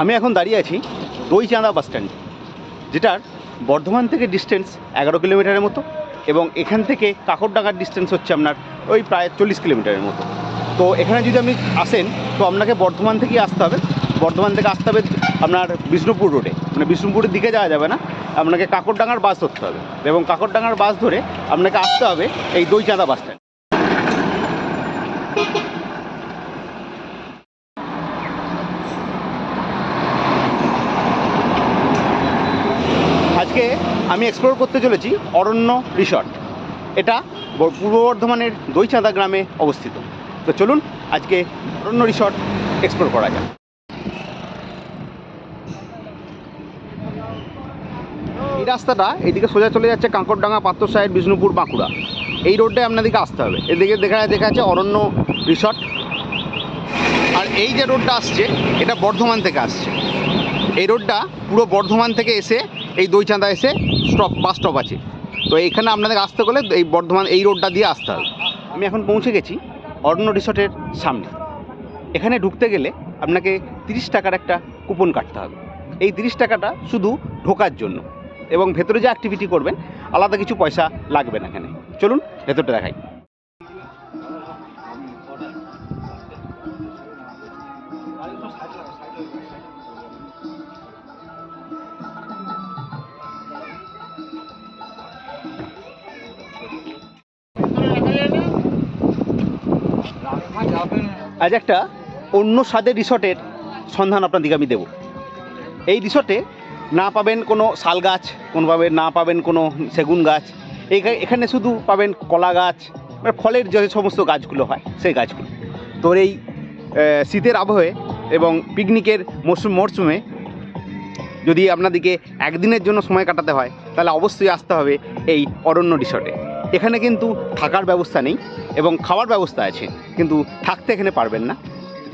আমি এখন দাঁড়িয়ে আছি দইচাঁদা বাস স্ট্যান্ড, যেটার বর্ধমান থেকে ডিস্টেন্স এগারো কিলোমিটারের মতো এবং এখান থেকে কাকরডাঙ্গার ডিস্টেন্স হচ্ছে আপনার ওই প্রায় চল্লিশ কিলোমিটারের মতো। তো এখানে যদি আপনি আসেন, তো আপনাকে বর্ধমান থেকেই আসতে হবে। বর্ধমান থেকে আসতে হবে আপনার বিষ্ণুপুর রোডে মানে বিষ্ণুপুরের দিকে যাওয়া যাবে না, আপনাকে কাকরডাঙ্গার বাস ধরতে হবে এবং কাকরডাঙ্গার বাস ধরে আপনাকে আসতে হবে এই দইচাঁদা বাস স্ট্যান্ড আজকে আমি এক্সপ্লোর করতে চলেছি অরণ্য রিসর্ট এটা পূর্ব বর্ধমানের দইচাঁদা গ্রামে অবস্থিত। তো চলুন আজকে অরণ্য রিসর্ট এক্সপ্লোর করা যাক। এই রাস্তাটা এদিকে সোজা চলে যাচ্ছে কাঁকরডাঙ্গা পাত্র সাহেব, বিষ্ণুপুর, বাঁকুড়া। এই রোডটায় আপনাদেরকে আসতে হবে। এদিকে দেখা দেখা যাচ্ছে অরণ্য রিসর্ট আর এই যে রোডটা আসছে, এটা বর্ধমান থেকে আসছে। এই রোডটা পুরো বর্ধমান থেকে এসে, এই দইচাঁদা এসে স্টপ বাস স্টপ আছে। তো এখানে আপনাদের আসতে গেলে এই বর্ধমান, এই রোডটা দিয়ে আসতে হবে। আমি এখন পৌঁছে গেছি অরণ্য রিসর্টের সামনে। এখানে ঢুকতে গেলে আপনাকে তিরিশ টাকার একটা কুপন কাটতে হবে। এই তিরিশ টাকাটা শুধু ঢোকার জন্য। এবং ভেতরে যে অ্যাক্টিভিটি করবেন, আলাদা কিছু পয়সা লাগবে না এখানে। চলুন, ভেতরটা দেখাই। আজ একটা অন্য স্বাদের রিসর্টের সন্ধান আপনাদেরকে আমি দেব। এই রিসর্টে না পাবেন কোনো শাল গাছ কোনো পাবেন না পাবেন কোনো সেগুন গাছ। এখা- এখানে শুধু পাবেন কলা গাছ মানে ফলের যে সমস্ত গাছগুলো হয়, সেই গাছগুলো। তোর এই শীতের আবহে এবং পিকনিকের মরশুম মরশুমে যদি আপনাদেরকে একদিনের জন্য সময় কাটাতে হয়, তাহলে অবশ্যই আসতে হবে এই অরণ্য রিসর্টে। এখানে কিন্তু থাকার ব্যবস্থা নেই। এবং খাওয়ার ব্যবস্থা আছে, কিন্তু থাকতে এখানে পারবেন না।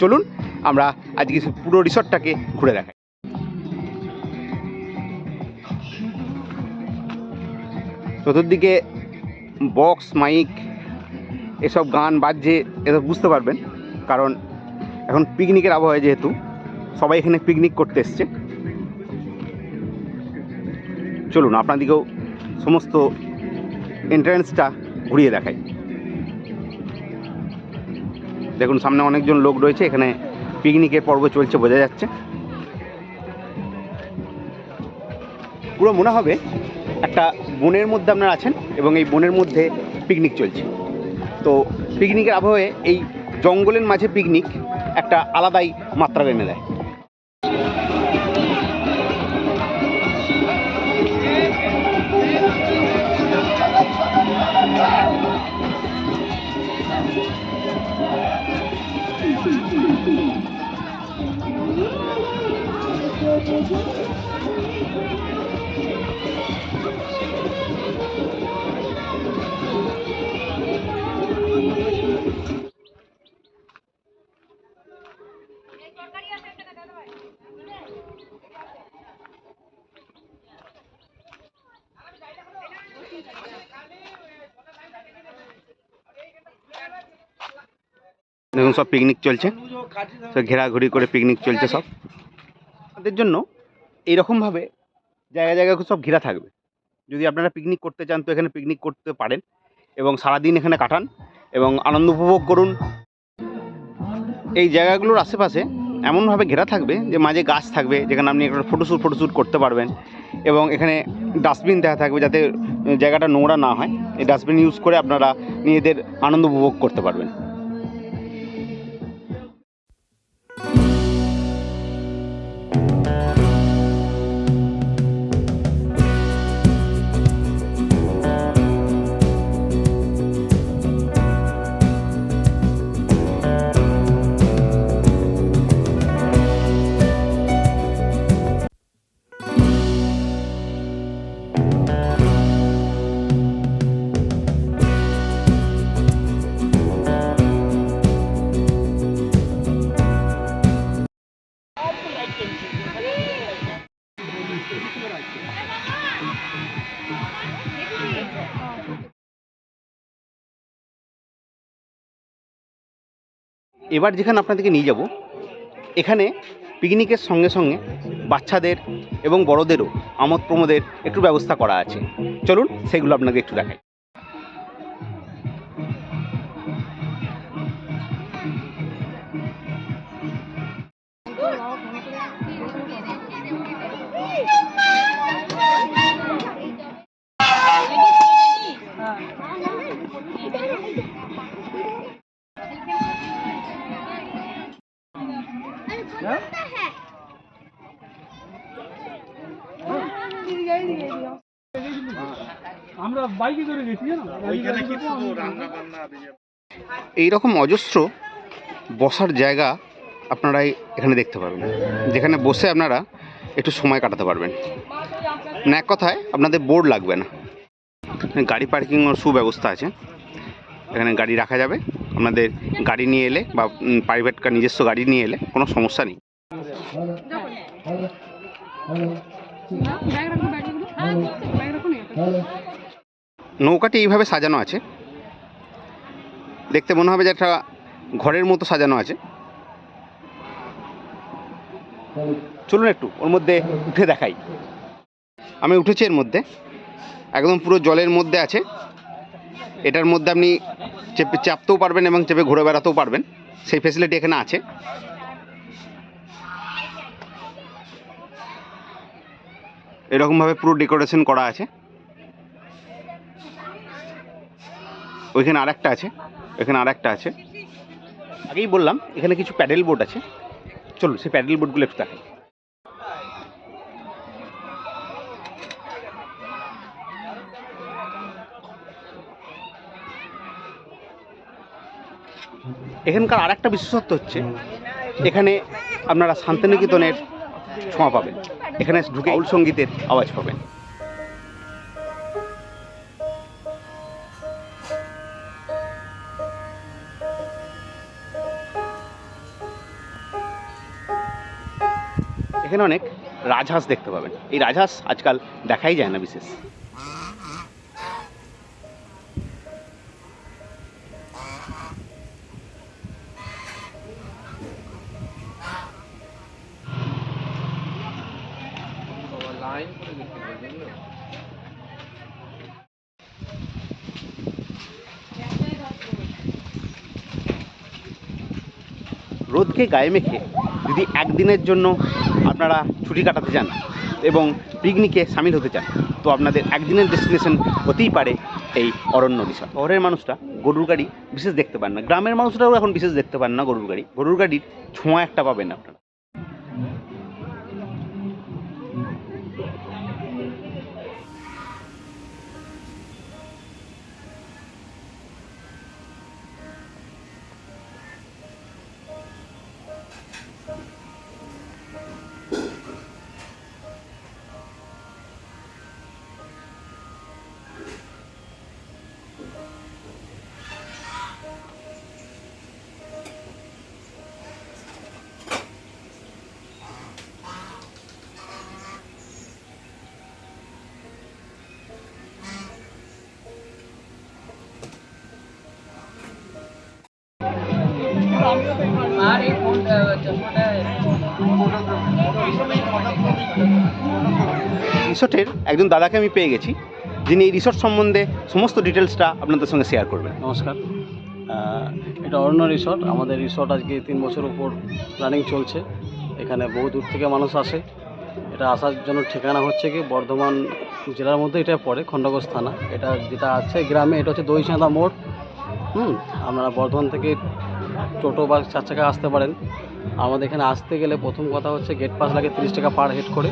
চলুন, আমরা আজকে পুরো রিসর্টটাকে ঘুরে দেখাই। চতুর্দিকে বক্স, মাইক, এসব গান, বাজছে এসব বুঝতে পারবেন, কারণ এখন পিকনিকের আবহাওয়া যেহেতু, সবাই এখানে পিকনিক করতে এসছে। চলুন আপনাদেরকেও সমস্ত এন্ট্রান্সটা ঘুরিয়ে দেখাই। দেখুন, সামনে অনেকজন লোক রয়েছে, এখানে পিকনিকের পর্ব চলছে বোঝা যাচ্ছে। পুরো মনে হবে একটা বনের মধ্যে আপনারা আছেন এবং এই বনের মধ্যে পিকনিক চলছে। তো পিকনিকের আবহাওয়ায় এই জঙ্গলের মাঝে পিকনিক একটা আলাদাই মাত্রা এনে দেয়। দেখুন সব পিকনিক চলছে। সব ঘেরাঘুরি করে পিকনিক চলছে সব। তাদের জন্য এইরকমভাবে জায়গা জায়গা সব ঘেরা থাকবে। যদি আপনারা পিকনিক করতে চান তো এখানে পিকনিক করতে পারেন এবং সারাদিন এখানে কাটান এবং আনন্দ উপভোগ করুন। এই জায়গাগুলোর আশেপাশে এমনভাবে ঘেরা থাকবে যে মাঝে গাছ থাকবে যেখানে আপনি একটা ফটোশ্যুট ফটোশ্যুট করতে পারবেন এবং এখানে ডাস্টবিন দেওয়া থাকবে যাতে জায়গাটা নোংরা না হয়। এই ডাস্টবিন ইউজ করে আপনারা নিজেদের আনন্দ উপভোগ করতে পারবেন। এবার যেখানে আপনাদেরকে নিয়ে যাব, এখানে পিকনিকের সঙ্গে সঙ্গে বাচ্চাদের এবং বড়দেরও আমোদ প্রমোদের একটু ব্যবস্থা করা আছে। চলুন সেগুলো আপনাকে একটু দেখাই। আমরা বাইকে করে গেছি জানো? এই রকম অজস্র বসার জায়গা আপনারা এখানে দেখতে পাবেন যেখানে বসে আপনারা একটু সময় কাটাতে পারবেন। মানে এক কথায় আপনাদের বোর্ড লাগবে না। গাড়ি পার্কিংয়ের সুব্যবস্থা আছে। এখানে গাড়ি রাখা যাবে। আপনাদের গাড়ি নিয়ে এলে বা প্রাইভেট কার নিজস্ব গাড়ি নিয়ে এলে, কোনো সমস্যা নেই। নৌকাটি এইভাবে সাজানো আছে। দেখতে মনে হবে যে একটা ঘরের মতো সাজানো আছে। চলুন একটু, ওর মধ্যে উঠে দেখাই। আমি উঠেছি এর মধ্যে। একদম পুরো জলের মধ্যে আছে। এটার মধ্যে আপনি চেপে চাপতেও পারবেন এবং চেপে ঘুরে বেড়াতেও পারবেন। সেই ফেসিলিটি এখানে আছে। এরকমভাবে পুরো ডেকোরেশন করা আছে। ওইখানে আরেকটা আছে। এখানে আরেকটা আছে। আগেই বললাম, এখানে কিছু প্যাডেল বোর্ড আছে। চলুন, সেই প্যাডেল বোটগুলো একটু দেখাই। এখানকার আরেকটা বিশেষত্ব হচ্ছে, এখানে আপনারা শান্তিনিকেতনের ছোঁয়া পাবেন। এখানে ঢুকে বাউল সঙ্গীতের আওয়াজ পাবেন। এখানে অনেক রাজহাঁস দেখতে পাবেন। এই রাজহাঁস আজকাল দেখাই যায় না বিশেষ। রোদকে গায়ে মেখে যদি একদিনের জন্য আপনারা ছুটি কাটাতে চান এবং পিকনিকে সামিল হতে চান, তো আপনাদের একদিনের ডেস্টিনেশন হতেই পারে এই অরণ্য রিসর্ট শহরের মানুষরা গরুর গাড়ি বিশেষ দেখতে পান না। গ্রামের মানুষরাও এখন বিশেষ দেখতে পান না গরুর গাড়ি। গরুর গাড়ির ছোঁয়া একটা পাবেন আপনারা। আর এই ফোন চশমাটা রিসর্টের একজন দাদাকে আমি পেয়ে গেছি যিনি এই রিসোর্ট সম্বন্ধে সমস্ত ডিটেলসটা আপনাদের সঙ্গে শেয়ার করবেন। নমস্কার। এটা অরণ্য রিসর্ট। আমাদের রিসর্ট আজকে তিন বছর উপর প্ল্যানিং চলছে। এখানে বহু দূর থেকে মানুষ আসে। এটা আসার জন্য ঠিকানা হচ্ছে কি বর্ধমান জেলার মধ্যে এটা পড়ে খণ্ডঘোষ থানা। এটা যেটা আছে গ্রামে এটা হচ্ছে দইচাঁদা মোড়। হুম আপনারা বর্ধমান থেকে টোটো বা চার চাকা আসতে পারেন। আমাদের এখানে আসতে গেলে প্রথম কথা হচ্ছে গেট পাস লাগে তিরিশ টাকা পার হেড করে।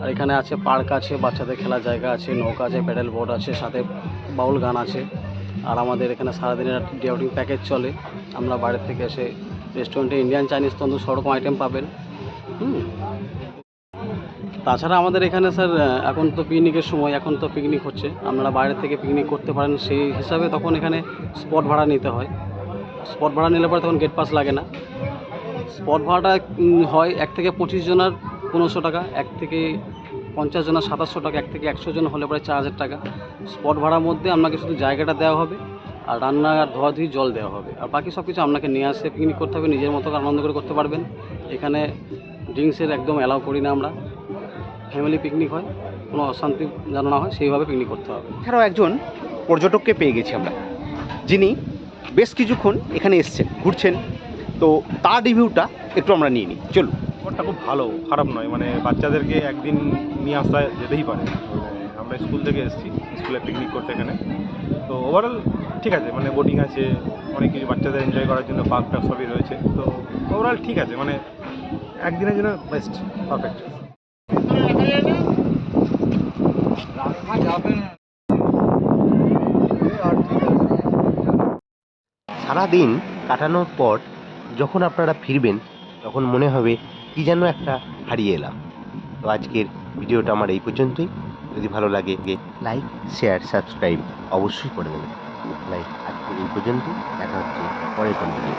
আর এখানে আছে পার্ক আছে, বাচ্চাদের খেলার জায়গা আছে, নৌকা আছে প্যাডেল বোর্ড আছে, সাথে বাউল গান আছে। আর আমাদের এখানে সারাদিনের ডে আউটিং প্যাকেজ চলে। আমরা বাইরে থেকে এসে রেস্টুরেন্টে ইন্ডিয়ান চাইনিজ তন্দুর সব রকম আইটেম পাবেন। হুম। তাছাড়া আমাদের এখানে স্যার এখন তো পিকনিকের সময়, এখন তো পিকনিক হচ্ছে। আপনারা বাইরে থেকে পিকনিক করতে পারেন, সেই হিসাবে তখন এখানে স্পট ভাড়া নিতে হয়। স্পট ভাড়া নিলে পরে তখন গেট পাস লাগে না। স্পট ভাড়াটা হয় এক থেকে পঁচিশ জনের পনেরোশো টাকা, এক থেকে পঞ্চাশ জনের সাতাশশো টাকা, এক থেকে একশো জন হলে পরে চার হাজার টাকা। স্পট ভাড়ার মধ্যে আপনাকে শুধু জায়গাটা দেওয়া হবে আর রান্না আর ধোয়াধুয়ি জল দেওয়া হবে। আর বাকি সব কিছু আপনাকে নিয়ে আসে পিকনিক করতে হবে, নিজের মতো আনন্দ করে করতে পারবেন। এখানে ড্রিঙ্কসের একদম অ্যালাউ করি না আমরা। ফ্যামিলি পিকনিক হয়, কোনো অশান্তি যেন না হয়, সেইভাবে পিকনিক করতে হবে। এছাড়াও একজন পর্যটককে পেয়ে গেছি আমরা। যিনি বেশ কিছুক্ষণ এখানে এসছেন, ঘুরছেন। তো তার রিভিউটা একটু আমরা নিয়ে নিই। চলুন। ব্যাপারটা খুব ভালো, খারাপ নয়। মানে বাচ্চাদেরকে একদিন নিয়ে আসা যেতেই পারে। মানে আমরা স্কুল থেকে এসেছি, স্কুলে পিকনিক করতে এখানে। তো ওভারঅল ঠিক আছে মানে বোটিং আছে, অনেক কিছু বাচ্চাদের এনজয় করার জন্য পার্ক টার্ক সবই রয়েছে। তো ওভারঅল ঠিক আছে মানে একদিনের জন্য বেস্ট পারফেক্ট সারাদিন কাটানোর পর যখন আপনারা ফিরবেন, তখন মনে হবে কি যেন একটা হারিয়ে এলাম। তো আজকের ভিডিওটা আমার এই পর্যন্তই। যদি ভালো লাগে, লাইক, শেয়ার, সাবস্ক্রাইব অবশ্যই করে দেবেন। লাইক এই পর্যন্তই। দেখা হচ্ছে পরের কোনো ভিডিও